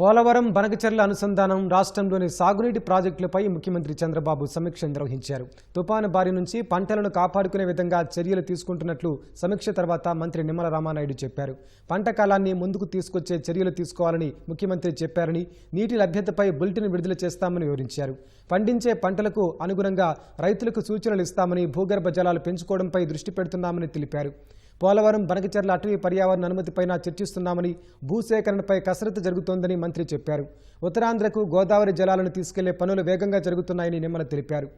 పోలవరం బనకచర్ల అనుసంధానం రాష్ట్రంలోని సాగునీటి ప్రాజెక్టులపై ముఖ్యమంత్రి చంద్రబాబు సమీక్ష నిర్వహించారు. తుపాను బారి నుంచి పంటలను కాపాడుకునే విధంగా చర్యలు తీసుకుంటున్నట్లు సమీక్ష తర్వాత మంత్రి నిమ్మల రామానాయుడు చెప్పారు. పంట కాలాన్ని ముందుకు తీసుకొచ్చే చర్యలు తీసుకోవాలని ముఖ్యమంత్రి చెప్పారని నీటి లభ్యతపై బులెటిన్ విడుదల చేస్తామని వివరించారు. పండించే పంటలకు అనుగుణంగా రైతులకు సూచనలు ఇస్తామని భూగర్భ జలాలు పెంచుకోవడంపై దృష్టి పెడుతున్నామని తెలిపారు. పోలవరం బనకచెర్ల అటవీ పర్యావరణ అనుమతిపైన చర్చిస్తున్నామని భూసేకరణపై కసరత్తు జరుగుతోందని మంత్రి చెప్పారు. ఉత్తరాంధ్రకు గోదావరి జలాలను తీసుకెళ్ళే పనులు వేగంగా జరుగుతున్నాయని నిమ్మల తెలిపారు.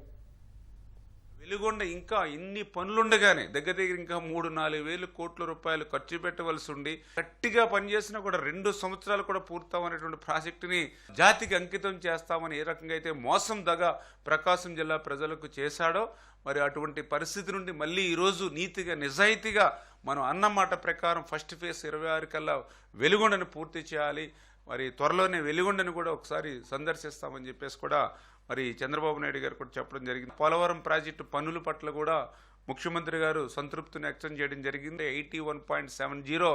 వెలుగొండ ఇంకా ఇన్ని పనులుండగానే దగ్గర దగ్గర ఇంకా మూడు నాలుగు వేలు కోట్ల రూపాయలు ఖర్చు పెట్టవలసి ఉండి గట్టిగా పనిచేసినా కూడా రెండు సంవత్సరాలు కూడా పూర్తవనేటువంటి ప్రాజెక్టుని జాతికి అంకితం చేస్తామని ఏ రకంగా అయితే మోసం దగ ప్రకాశం జిల్లా ప్రజలకు చేశాడో మరి అటువంటి పరిస్థితి నుండి మళ్ళీ ఈరోజు నీతిగా నిజాయితీగా మనం అన్నమాట ప్రకారం ఫస్ట్ ఫేజ్ ఇరవై ఆరు కల్లా వెలుగొండను పూర్తి చేయాలి. మరి త్వరలోనే వెలుగొండను కూడా ఒకసారి సందర్శిస్తామని చెప్పేసి కూడా మరి చంద్రబాబు నాయుడు గారు కూడా చెప్పడం జరిగింది. పోలవరం ప్రాజెక్టు పనుల పట్ల కూడా ముఖ్యమంత్రి గారు సంతృప్తిని వ్యక్తం చేయడం జరిగింది. Eighty one point seven zero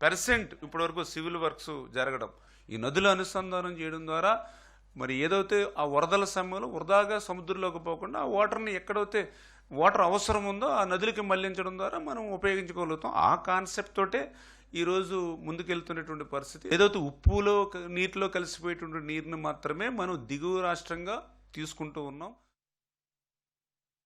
percent ఇప్పటివరకు సివిల్ వర్క్స్ జరగడం. ఈ నదుల అనుసంధానం చేయడం ద్వారా మరి ఏదైతే ఆ వరదల సమయంలో వృధాగా సముద్రంలోకి పోకుండా ఆ వాటర్ని ఎక్కడైతే వాటర్ అవసరం ఉందో ఆ నదులకి మళ్ళించడం ద్వారా మనం ఉపయోగించుకోగలుగుతాం. ఆ కాన్సెప్ట్ తోటే ఈరోజు ముందుకెళ్తున్నటువంటి పరిస్థితి. ఏదైతే ఉప్పులో నీటిలో కలిసిపోయేటువంటి నీరుని మాత్రమే మనం దిగువ రాష్ట్రంగా తీసుకుంటూ ఉన్నాం.